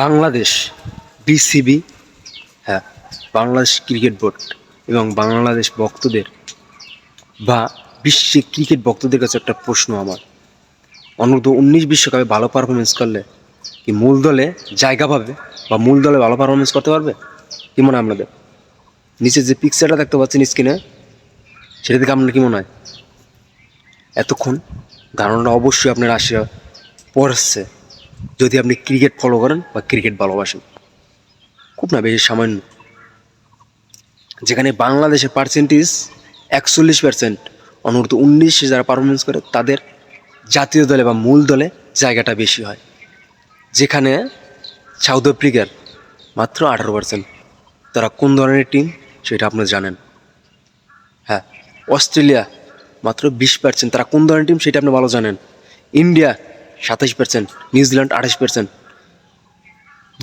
Bangladesh BCB হ্যাঁ Bangladesh cricket board এবং বাংলাদেশ ভক্তদের বা বিশ্বে ক্রিকেট ভক্তদের কাছে একটা প্রশ্ন আমার। অনূর্ধ্ব উনিশ বিশ্বকাপে ভালো পারফরমেন্স করলে কি মূল দলে জায়গা পাবে বা মূল দলে ভালো পারফরমেন্স করতে পারবে? কি মনে হয় আপনাদের? নিচে যে পিকচারটা দেখতে পাচ্ছেন স্ক্রিনে সেটা থেকে আপনার কি মনে হয়? এতক্ষণ ধারণাটা অবশ্যই আপনার আসিয়া পড়ছে। যদি আপনি ক্রিকেট ফলো করেন বা ক্রিকেট ভালোবাসেন, খুব না বেশি সামান্য। যেখানে বাংলাদেশের পার্সেন্টেজ একচল্লিশ পার্সেন্ট অনূর্ধ্ব উনিশে যারা পারফরমেন্স করে, তাদের জাতীয় দলে বা মূল দলে জায়গাটা বেশি হয়। যেখানে সাউথ আফ্রিকার মাত্র আঠারো পার্সেন্ট তারা কোন ধরনের টিম সেটা আপনারা জানেন। হ্যাঁ অস্ট্রেলিয়া মাত্র বিশ পার্সেন্ট তারা কোন ধরনের টিম সেটা আপনি ভালো জানেন। ইন্ডিয়া সাতাশ পার্সেন্ট নিউজিল্যান্ড আঠাশ পার্সেন্ট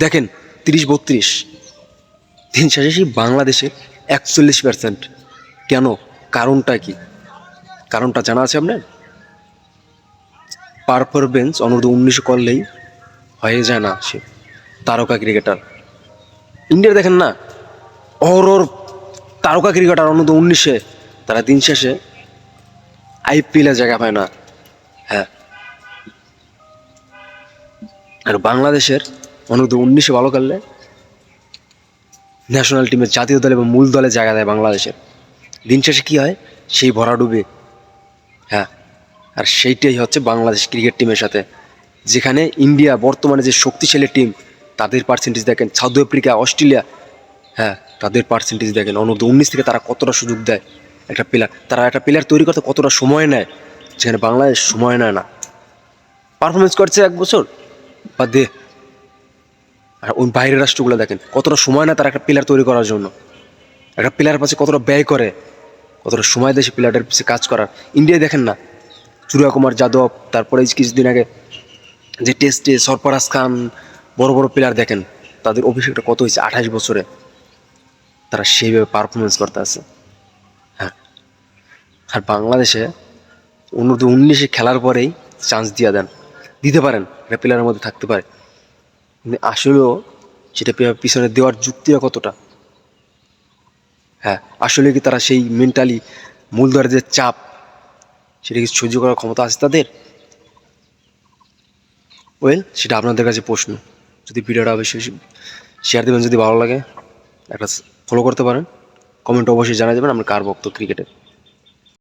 দেখেন, তিরিশ বত্রিশ। দিন শেষে বাংলাদেশে একচল্লিশ পার্সেন্ট কেন? কারণটা কি? কারণটা জানা আছে আপনার? পারফরমেন্স অনূর্ধ্ব উনিশে করলেই হয়ে যায় না সে তারকা ক্রিকেটার। ইন্ডিয়ার দেখেন না ওর তারকা ক্রিকেটার অনূর্ধ্ব উনিশে, তারা দিন শেষে আইপিএলে জায়গা পায় না। হ্যাঁ আর বাংলাদেশের অনূর্ধ্ব উনিশে ভালো খেললে ন্যাশনাল টিমের জাতীয় দলে এবং মূল দলে জায়গা দেয় বাংলাদেশের। দিন শেষে কী হয়? সেই ভরা ডুবে। হ্যাঁ আর সেইটাই হচ্ছে বাংলাদেশ ক্রিকেট টিমের সাথে। যেখানে ইন্ডিয়া বর্তমানে যে শক্তিশালী টিম তাদের পার্সেন্টেজ দেখেন। সাউথ আফ্রিকা অস্ট্রেলিয়া হ্যাঁ তাদের পার্সেন্টেজ দেখেন। অনূর্ধ্ব উনিশ থেকে তারা কতটা সুযোগ দেয়? একটা প্লেয়ার তারা একটা প্লেয়ার তৈরি করতে কতটা সময় নেয়? যেখানে বাংলাদেশ সময় নেয় না। পারফরমেন্স করছে এক বছর। বা দে। আর ওই বাইরের রাষ্ট্রগুলো দেখেন, কতটা সময় না তারা একটা প্লেয়ার তৈরি করার জন্য। একটা প্লেয়ার পাশে কতটা ব্যয় করে, কতটা সময় দেয় সে প্লেয়ারটার পিছিয়ে কাজ করার। ইন্ডিয়ায় দেখেন না সূর্য কুমার যাদব, তারপরে কিছুদিন আগে যে টেস্টে সরফরাজ খান, বড় বড় প্লেয়ার দেখেন, তাদের অভিষেকটা কত হয়েছে? আঠাশ বছরে। তারা সেইভাবে পারফরমেন্স করতে আছে। হ্যাঁ। আর বাংলাদেশে উনিশে খেলার পরেই চান্স দিয়ে দেন। দিতে পারেন একটা প্লেয়ারের মধ্যে থাকতে পারে। আসলেও সেটা পিছনে দেওয়ার যুক্তিটা কতটা? হ্যাঁ আসলে কি তারা সেই মেন্টালি মূলধারের যে চাপ, সেটা কি সহ্য করার ক্ষমতা আছে তাদের? ওয়েল সেটা আপনাদের কাছে প্রশ্ন। যদি ভিডিওটা অবশ্যই শেয়ার দেবেন, যদি ভালো লাগে, একটা ফলো করতে পারেন। কমেন্ট অবশ্যই জানা যাবেন আমরা কার ভক্ত ক্রিকেটের